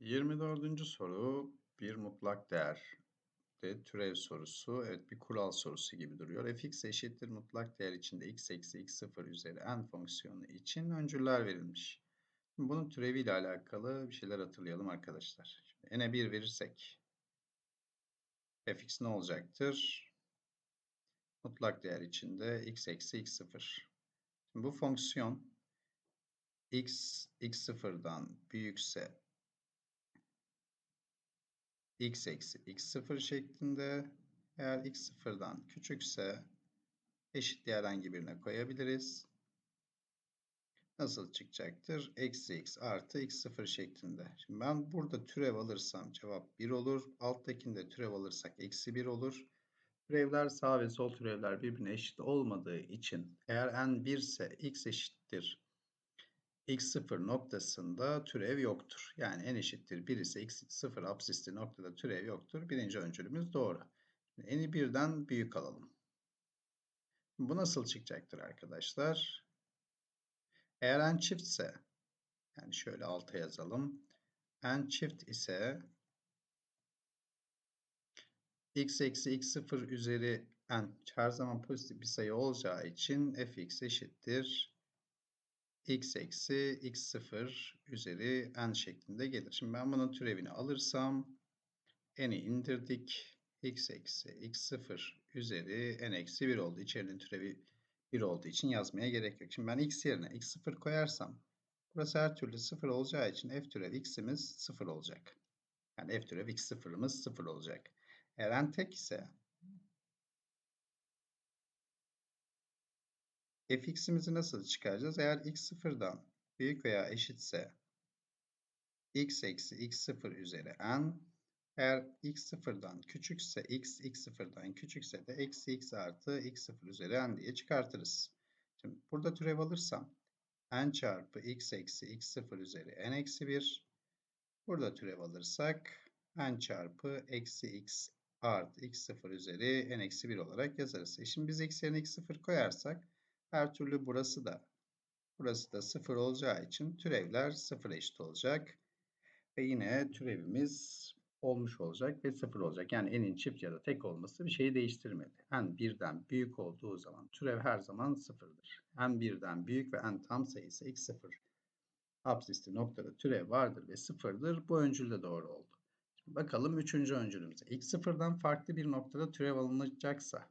24. soru bir mutlak değer de türev sorusu. Evet bir kural sorusu gibi duruyor. fx eşittir mutlak değer içinde x eksi x0 üzeri n fonksiyonu için öncüller verilmiş. Şimdi bunun türeviyle alakalı bir şeyler hatırlayalım arkadaşlar. Şimdi n'e 1 verirsek fx ne olacaktır? Mutlak değer içinde x eksi x0. Şimdi bu fonksiyon x x0'dan büyükse x eksi x0 şeklinde eğer x sıfırdan küçükse eşitliği herhangi birine koyabiliriz. Nasıl çıkacaktır? Eksi x artı x0 şeklinde. Şimdi ben burada türev alırsam cevap 1 olur. Alttakinde türev alırsak eksi 1 olur. Türevler sağ ve sol türevler birbirine eşit olmadığı için eğer n 1 ise x eşittir x0 noktasında türev yoktur. Yani n eşittir 1 ise x0 absisli noktada türev yoktur. Birinci öncülümüz doğru. n'i birden büyük alalım. Bu nasıl çıkacaktır arkadaşlar? Eğer n çiftse, yani şöyle alta yazalım. n çift ise x eksi x0 üzeri n her zaman pozitif bir sayı olacağı için fx eşittir x eksi x0 üzeri n şeklinde gelir. Şimdi ben bunun türevini alırsam n'i indirdik. x eksi x0 üzeri n eksi 1 oldu. İçerinin türevi 1 olduğu için yazmaya gerek yok. Şimdi ben x yerine x0 koyarsam burası her türlü 0 olacağı için f türev x'imiz 0 olacak. Yani f türev x0'ımız 0 olacak. Eğer n tek ise fx'imizi nasıl çıkaracağız? Eğer x sıfırdan büyük veya eşitse x eksi x sıfır üzeri n eğer x sıfırdan küçükse x, x sıfırdan küçükse de eksi x artı x sıfır üzeri n diye çıkartırız. Şimdi burada türev alırsam n çarpı x eksi x sıfır üzeri n eksi 1 burada türev alırsak n çarpı eksi x artı x sıfır üzeri n eksi 1 olarak yazarız. E şimdi biz x yerine x sıfır koyarsak her türlü burası da burası da 0 olacağı için türevler 0 eşit olacak. Ve yine türevimiz olmuş olacak ve 0 olacak. Yani n'in çift ya da tek olması bir şeyi değiştirmedi. n birden büyük olduğu zaman türev her zaman 0'dır. n birden büyük ve n tam sayısı x 0 absisli noktada türev vardır ve 0'dır. Bu öncül de doğru oldu. Şimdi bakalım üçüncü öncülümüze. x 0'dan farklı bir noktada türev alınacaksa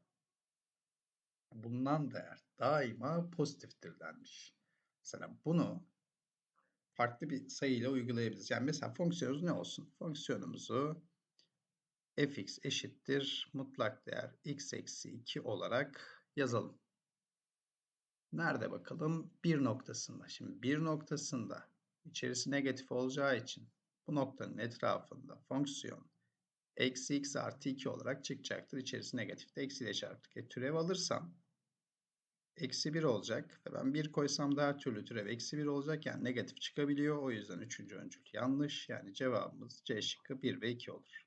bulunan değer daima pozitiftir denmiş. Mesela bunu farklı bir sayıyla uygulayabiliriz. Yani mesela fonksiyonumuz ne olsun? Fonksiyonumuzu fx eşittir mutlak değer x eksi 2 olarak yazalım. Nerede bakalım? Bir noktasında. Şimdi bir noktasında içerisi negatif olacağı için bu noktanın etrafında fonksiyon eksi x artı 2 olarak çıkacaktır. İçerisi negatifte eksiyle çarptık. E, türev alırsam eksi 1 olacak. Ben 1 koysam da her türlü türev eksi 1 olacak. Yani negatif çıkabiliyor. O yüzden üçüncü öncül yanlış. Yani cevabımız C şıkkı 1 ve 2 olur.